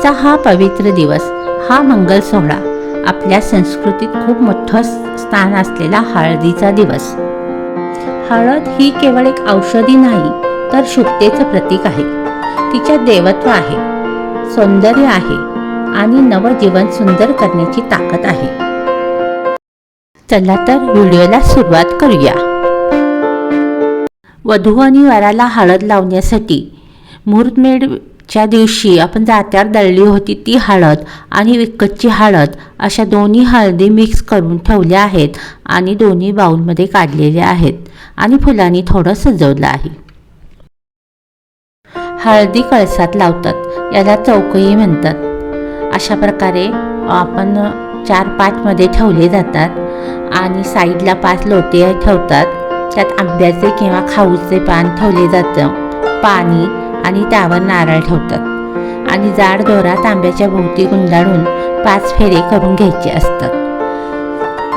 आजचा हा पवित्र दिवस हा मंगल सोहळा आपल्या संस्कृतीत खूप मोठं स्थान असलेला हळदीचा दिवस. हळद ही केवळ एक औषधी नाही तर शुभतेचं प्रतीक आहे. तिच्या देवत्व आहे सौंदर्य आहे आणि नवजीवन सुंदर करण्याची ताकद आहे. चला तर व्हिडिओला सुरुवात करूया. वधू आणि वराला हळद लावण्यासाठी च्या दिवशी आपण जात्यावर दळली होती ती हळद आणि विकतची हळद. अशा दोन्ही हळदी मिक्स करून ठेवल्या आहेत आणि दोन्ही बाऊलमध्ये काढलेल्या आहेत आणि फुलांनी थोडं सजवलं आहे. हळदी कळसात लावतात याला चौकही म्हणतात. अशा प्रकारे आपण चार पाचमध्ये ठेवले जातात आणि साईडला पाच लोटे ठेवतात. त्यात आंब्याचे किंवा खाऊचे पान ठेवले जातं. पाणी आणि त्यावर नारळ ठेवतात. आणि जाड दोरा तांब्याच्या भोवती गुंडाळून पाच फेरे करून घ्यायचे असतात.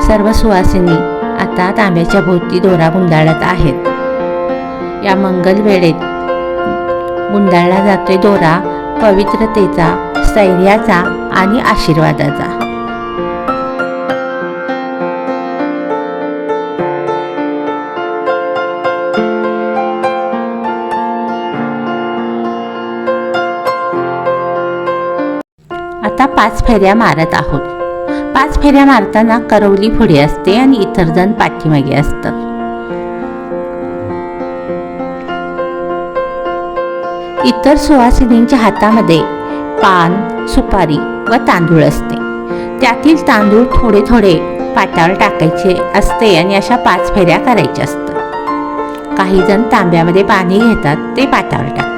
सर्व सुवासिनी आता तांब्याच्या भोवती दोरा गुंडाळत आहेत. या मंगल वेळेत गुंडाळला जातोय दोरा पवित्रतेचा स्थैर्याचा आणि आशीर्वादाचा. पाच फेऱ्या मारत आहोत. पाच फेऱ्या मारताना करवली पुढे असते आणि इतर जण पाठीमागे असतात. इतर सुवासिनींच्या हातामध्ये पान सुपारी व तांदूळ असते. त्यातील तांदूळ थोडे थोडे पाटावर टाकायचे असते आणि अशा पाच फेऱ्या करायच्या असतात. काही जण तांब्यामध्ये पाणी घेतात ते पाटावर टाकतात.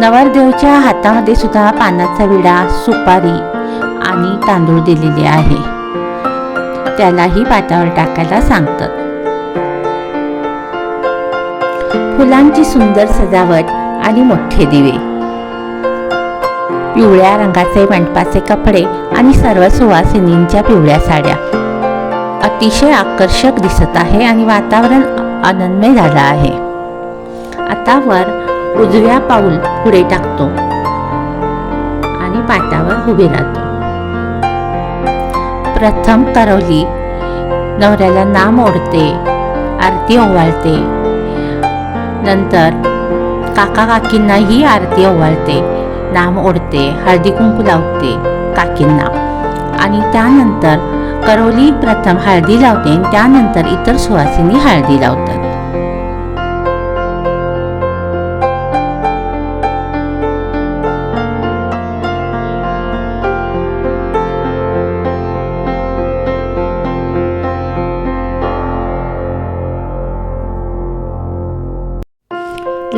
नवरदेवच्या हातामध्ये सुद्धा पानाचा विडा सुपारी आणि तांदूळ दिलेले आहे. त्यालाही पाटावर टाकायला सांगतात. फुलांची सुंदर सजावट आणि मोठे दिवे. पिवळ्या रंगाचे मंडपाचे कपडे आणि सर्व सुवासिनींच्या पिवळ्या साड्या. अतिशय आकर्षक दिसत आहे आणि वातावरण आनंदमय झालं आहे. आता वर उजव्या पाऊल पुढे टाकतो आणि पाटावर उभे राहतो. प्रथम करवली नवऱ्याला नाम ओढते आरती ओवाळते. नंतर काका काकींनाही आरती ओवाळते नाम ओढते हळदी कुंकू लावते काकींना. आणि त्यानंतर करवली प्रथम हळदी लावते आणि त्यानंतर इतर सुवासिनी हळदी लावतात.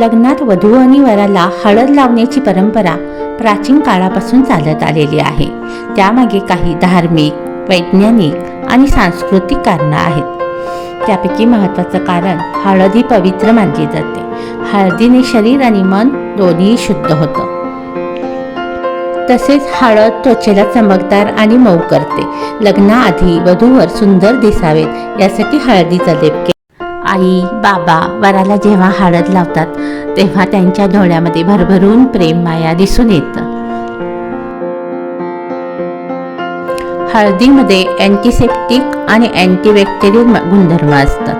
लग्नात वधू आणि वराला हळद लावण्याची परंपरा प्राचीन काळापासून चालत आलेली आहे. त्यामागे काही धार्मिक वैज्ञानिक आणि सांस्कृतिक कारणं आहेत. त्यापैकी महत्त्वाचं कारण हळद ही पवित्र मानली जाते. हळदीने शरीर आणि मन दोन्ही शुद्ध होतं. तसेच हळद त्वचेला चमकदार आणि मऊ करते. लग्नाआधी वधूवर सुंदर दिसावेत यासाठी हळदीचा लेप आई बाबा वराला जेव्हा हळद लावतात तेव्हा त्यांच्या डोळ्यामध्ये भरभरून प्रेम माया दिसून येतं. हळदीमध्ये अँटीसेप्टिक आणि अँटीबॅक्टेरियल गुणधर्म असतात.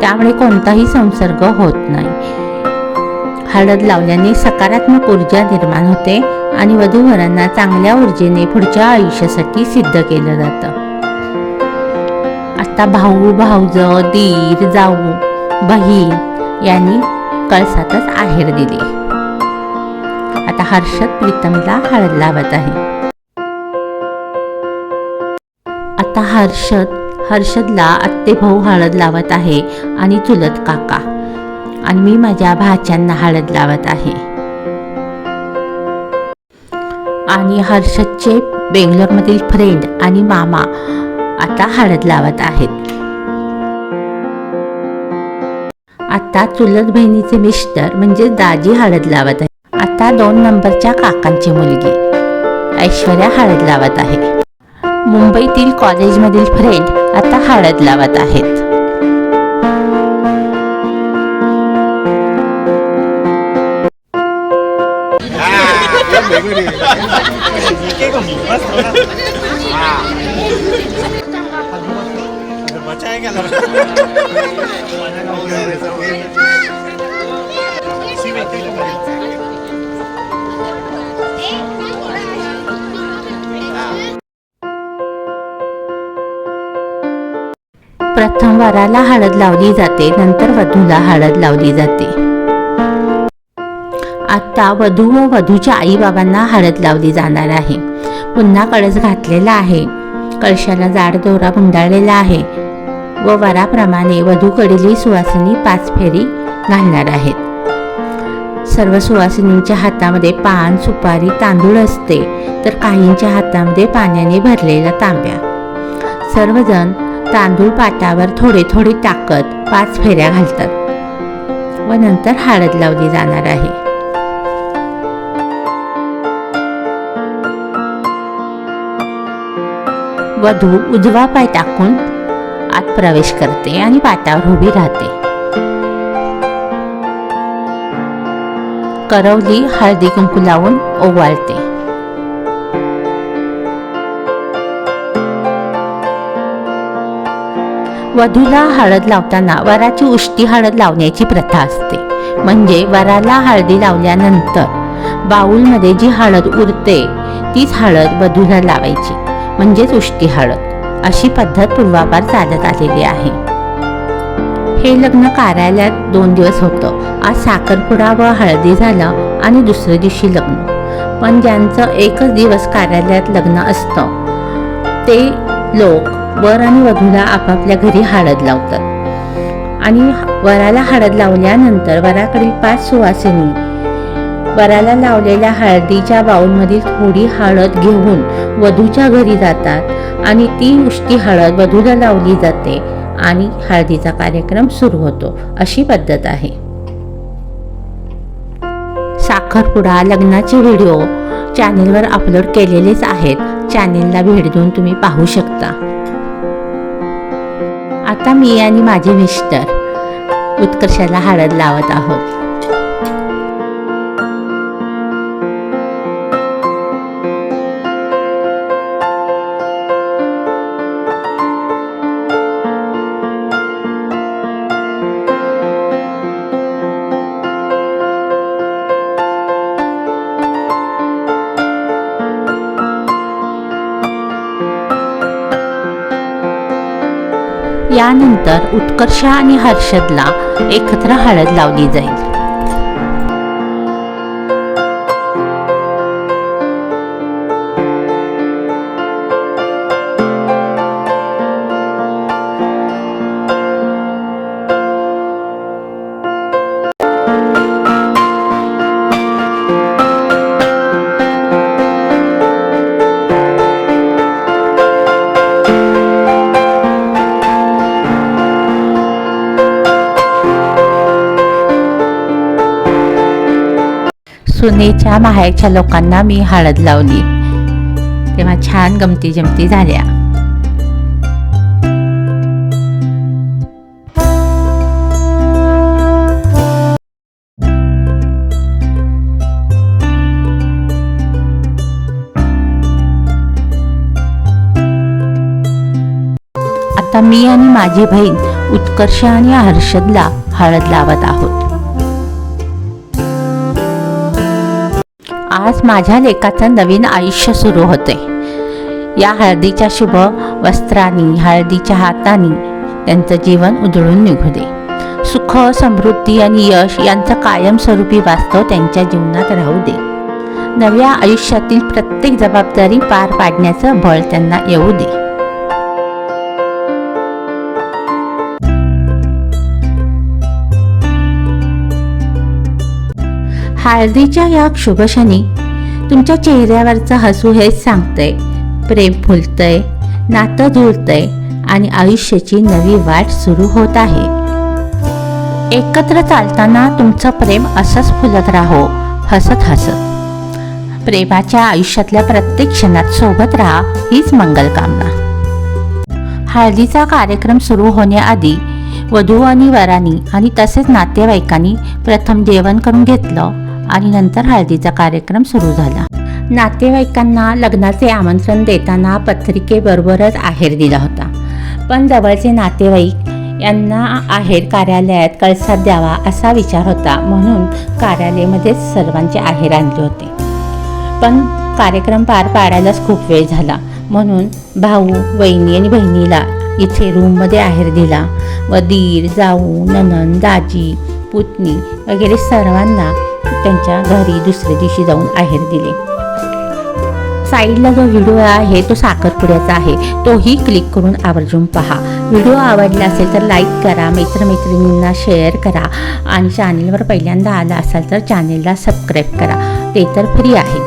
त्यामुळे कोणताही संसर्ग होत नाही. हळद लावल्याने सकारात्मक ऊर्जा निर्माण होते आणि वधूवरांना चांगल्या ऊर्जेने पुढच्या आयुष्यासाठी सिद्ध केलं जातं. आता भाऊ भाऊज दीर जाऊ बहीण यांनी कळसातच आहेर दिले. आता हर्षद प्रीतमला हळद लावत आहे. आता हर्षद हर्षदला आत्ते भाऊ हळद लावत आहे आणि चुलत काका आणि मी माझ्या भाच्यांना हळद लावत आहे. आणि हर्षदचे बेंगलोरमधील फ्रेंड आणि मामा आता हळद लावत आहेत. आता चुलत बहिणीचे मिस्टर म्हणजे दाजी हळद लावत आहे आता दोन नंबरच्या काकांची मुलगी ऐश्वर्या हळद लावत आहे. मुंबईतील कॉलेजमधील फ्रेंड आता हळद लावत आहेत. प्रथम वराला हळद लावली जाते नंतर वधूला हळद लावली जाते. आता वधू व वधूच्या आईबाबांना हळद लावली जाणार आहे. पुन्हा कळस घातलेला आहे. कळशाला जाड दोरा गुंडाळलेला आहे. व वराप्रमाणे वधूकडील सुवासिनी पाच फेरी घालणार आहेत. सर्व सुवासिनींच्या हातामध्ये पान सुपारी तांदूळ असते तर काहींच्या हातामध्ये पाण्याने भरलेल्या तांब्या. सर्वजण तांदूळ पाटावर थोडे थोडे टाकत पाच फेऱ्या घालतात व नंतर हळद लावली जाणार आहे. वधू उजवा पाय टाकून आत प्रवेश करते आणि पाटावर उभी राहते. करवली हळदी कुंकू लावून ओवाळते. वधूला हळद लावताना वराची उष्टी हळद लावण्याची प्रथा असते. म्हणजे वराला हळदी लावल्यानंतर बाऊलमध्ये जी हळद उरते तीच हळद वधूला लावायची. म्हणजेच उष्टी हळद. अशी पद्धत पूर्वापार चालत आलेली आहे. हे लग्न कार्यालयात दोन दिवस होतं. आज साखरपुडा व हळदी झालं आणि दुसऱ्या दिवशी लग्न. पण ज्यांचं एकच दिवस कार्यालयात लग्न असतं ते लोक वर आणि वधूला आपापल्या घरी हळद लावतात. आणि वराला हळद लावल्यानंतर वराकडील पाच सुवासिनी वराला लावलेल्या हळदीच्या बाऊलमधील थोडी हळद घेऊन वधूच्या घरी जातात आणि ती उष्टी हळद वधूला लावली जाते आणि हळदीचा कार्यक्रम सुरू होतो. अशी पद्धत आहे. साखरपुडा लग्नाचे व्हिडिओ चॅनेलवर अपलोड केलेलेच आहेत. चॅनेलला भेट देऊन तुम्ही पाहू शकता. आता मी आणि माझे मिस्टर उत्कर्षाला हळद लावत आहोत. यानंतर उत्कर्ष आणि हर्षदला एकत्र हळद लावली जाईल. सुनेच्या माहेरच्या लोकांना मी हळद लावली. तेव्हा छान गमती जमती झाल्या. आता मी आणि माझी बहीण उत्कर्ष आणि हर्षदला हळद लावत आहोत. आज माझ्या लेकाचं नवीन आयुष्य सुरू होते. या हळदीच्या शुभ वस्त्रांनी हळदीच्या हाताने त्यांचं जीवन उधळून निघू दे. सुख समृद्धी आणि यश यांचं कायमस्वरूपी वास्तव त्यांच्या जीवनात राहू दे. नव्या आयुष्यातील प्रत्येक जबाबदारी पार पाडण्याचं बळ त्यांना येऊ दे. हळदीच्या या शुभशनी तुमच्या चेहऱ्यावरचं हसू हेच सांगतंय. प्रेम फुलतंय नातं धुळतंय आणि आयुष्याची नवी वाट सुरू होत आहे. एकत्र चालताना तुमचं प्रेम असंच फुलत राहो हसत हसत. प्रेमाच्या आयुष्यातल्या प्रत्येक क्षणात सोबत राहा हीच मंगलकामना हळदीचा कार्यक्रम सुरू होण्याआधी वधू आणि वरांनी आणि तसेच नातेवाईकांनी प्रथम जेवण करून घेतलं. आणि नंतर हळदीचा कार्यक्रम सुरू झाला. नातेवाईकांना लग्नाचे आमंत्रण देताना पत्रिकेबरोबरच आहेर दिला होता. पण जवळचे नातेवाईक यांना आहेर कार्यालयात कळसात द्यावा असा विचार होता म्हणून कार्यालयामध्येच सर्वांचे आहेर आणले होते. पण कार्यक्रम पार पाडायलाच खूप वेळ झाला. म्हणून भाऊ वहिनी आणि बहिणीला इथे रूममध्ये आहेर दिला. व दीर जाऊ ननन दाजी पुतणी वगैरे सर्वांना त्यांच्या घरी दुसऱ्या दिवशी जाऊन आहेर दिले. साईडला जो व्हिडिओ आहे तो साखरपुड्याचा आहे. तोही क्लिक करून आवर्जून पहा. व्हिडिओ आवडला असेल तर लाईक करा मित्रमैत्रिणींना शेअर करा आणि चॅनेलवर पहिल्यांदा आला असाल तर चॅनेलला सबस्क्राईब करा. ते तर फ्री आहे.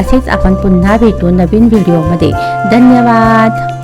असेच आपण पुन्हा भेटू नवीन व्हिडिओमध्ये धन्यवाद!